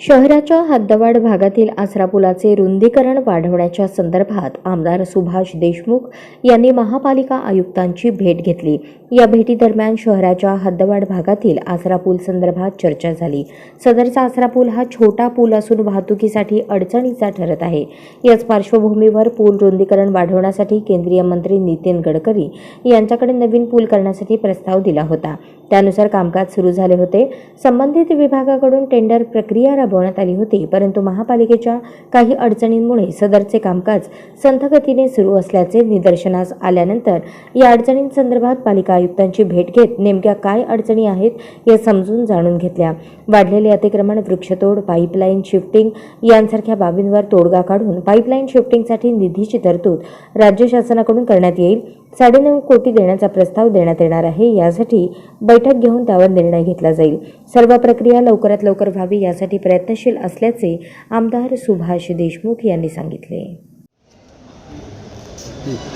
शहराच्या हद्दवाड भागातील आसरा पुलाचे रुंदीकरण वाढवण्याच्या संदर्भात आमदार सुभाष देशमुख यांनी महापालिका आयुक्तांची भेट घेतली. या भेटीदरम्यान शहराच्या हद्दवाड भागातील आसरा पूल संदर्भात चर्चा झाली. सदरचा आसरा पूल हा छोटा पूल असून वाहतुकीसाठी अडचणीचा ठरत आहे. याच पार्श्वभूमीवर पूल रुंदीकरण वाढवण्यासाठी केंद्रीय मंत्री नितीन गडकरी यांच्याकडे नवीन पूल करण्यासाठी प्रस्ताव दिला होता. त्यानुसार कामकाज सुरू झाले होते. संबंधित विभागाकडून टेंडर प्रक्रिया राबवण्यात आली होती. परंतु महापालिकेच्या काही अडचणींमुळे सदरचे कामकाज संथगतीने सुरू असल्याचे निदर्शनास आल्यानंतर या अडचणींसंदर्भात पालिका आयुक्तांची भेट घेत नेमक्या काय अडचणी आहेत या समजून जाणून घेतल्या. वाढलेले अतिक्रमण वृक्षतोड पाईपलाईन शिफ्टिंग यांसारख्या बाबींवर तोडगा काढून पाईपलाईन शिफ्टिंगसाठी निधीची तरतूद राज्य शासनाकडून करण्यात येईल साडेनऊ कोटी देण्याचा प्रस्ताव देण्यात येणार आहे. यासाठी बैठक घेऊन त्यावर निर्णय घेतला जाईल. सर्व प्रक्रिया लवकरात लवकर व्हावी यासाठी प्रयत्नशील असल्याचे आमदार सुभाष देशमुख यांनी सांगितले.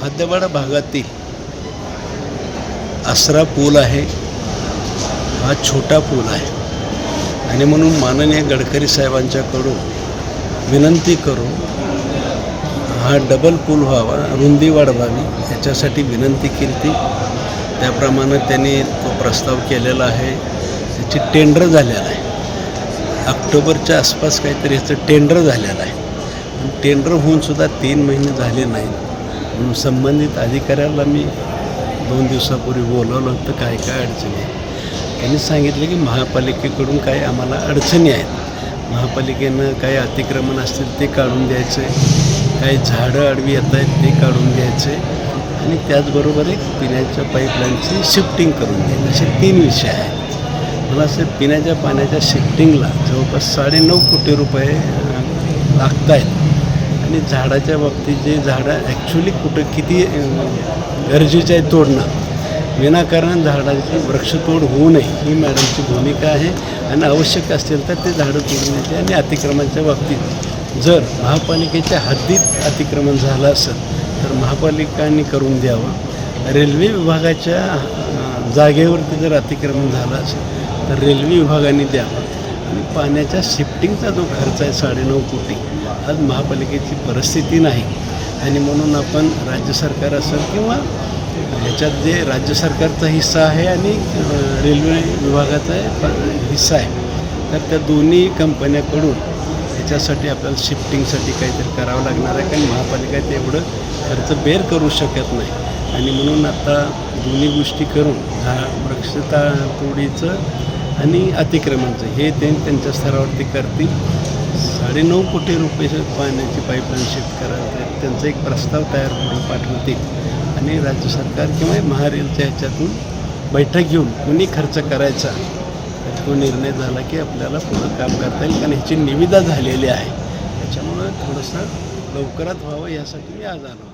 हद्दवाडा भागातील आसरा पूल आहे. हा छोटा पूल आहे. आणि म्हणून माननीय गडकरी साहेबांच्याकडून विनंती करू हा डबल पूल व्हावा रुंदी वाढवावी याच्यासाठी विनंती केली ती. त्याप्रमाणे त्यांनी तो प्रस्ताव केलेला आहे. त्याची टेंडर झालेलं आहे. ऑक्टोबरच्या आसपास काहीतरी ह्याचं टेंडर झालेलं आहे. टेंडर होऊनसुद्धा तीन महिने झाले नाहीत. म्हणून संबंधित अधिकाऱ्याला मी दोन दिवसापूर्वी बोलावलं होतं काय काय अडचणी आहेत. त्यांनी सांगितलं की महापालिकेकडून काही आम्हाला अडचणी आहेत. महापालिकेनं काही अतिक्रमण असतील ते काढून द्यायचं आहे काही झाडं आडवी येत आहेत ते काढून घ्यायचे. आणि त्याचबरोबर एक पिण्याच्या पाईपलाईनची शिफ्टिंग करून द्यायची असे तीन विषय आहेत. मला असं पिण्याच्या पाण्याच्या शिफ्टिंगला जवळपास साडेनऊ कोटी रुपये लागत आहेत आणि झाडाच्या बाबतीत जे झाडं ॲक्च्युली कुठं किती गरजेचं आहे तोडणं. विनाकारण झाडाची वृक्षतोड होऊ नये ही मॅडमची भूमिका आहे. आणि आवश्यक असेल तर ते झाडं तोडण्याची आणि अतिक्रमणाच्या बाबतीत जर महापालिकेच्या हद्दीत अतिक्रमण झालं असेल तर महापालिकांनी करून द्यावं. रेल्वे विभागाच्या जागेवरती जर अतिक्रमण झालं असेल तर रेल्वे विभागाने द्यावं. आणि पाण्याच्या शिफ्टिंगचा जो खर्च आहे साडेनऊ कोटी आज महापालिकेची परिस्थिती नाही. आणि म्हणून आपण राज्य सरकार असेल किंवा ह्याच्यात जे राज्य सरकारचा हिस्सा आहे आणि रेल्वे विभागाचा हिस्सा आहे तर त्या दोन्ही कंपन्याकडून त्याच्यासाठी आपल्याला शिफ्टिंगसाठी काहीतरी करावं लागणार आहे. कारण महापालिका तेवढं खर्च बेर करू शकत नाही. आणि म्हणून आता दोन्ही गोष्टी करून झा वृक्षता तोडीचं आणि अतिक्रमणचं हे ते त्यांच्या स्तरावरती करतील. साडेनऊ कोटी रुपये पाण्याची पाईपलाईन शिफ्ट करायचं त्यांचा एक प्रस्ताव तयार करून पाठवतील. आणि राज्य सरकार किंवा महारेलच्या ह्याच्यातून बैठक घेऊन कुणी खर्च करायचा तो निर्णय झाला की आपल्याला पुढं काम करता येईल. कारण ह्याची निविदा झालेली आहे. त्याच्यामुळं थोडंसं लवकरात व्हावं यासाठी मी आज आलो.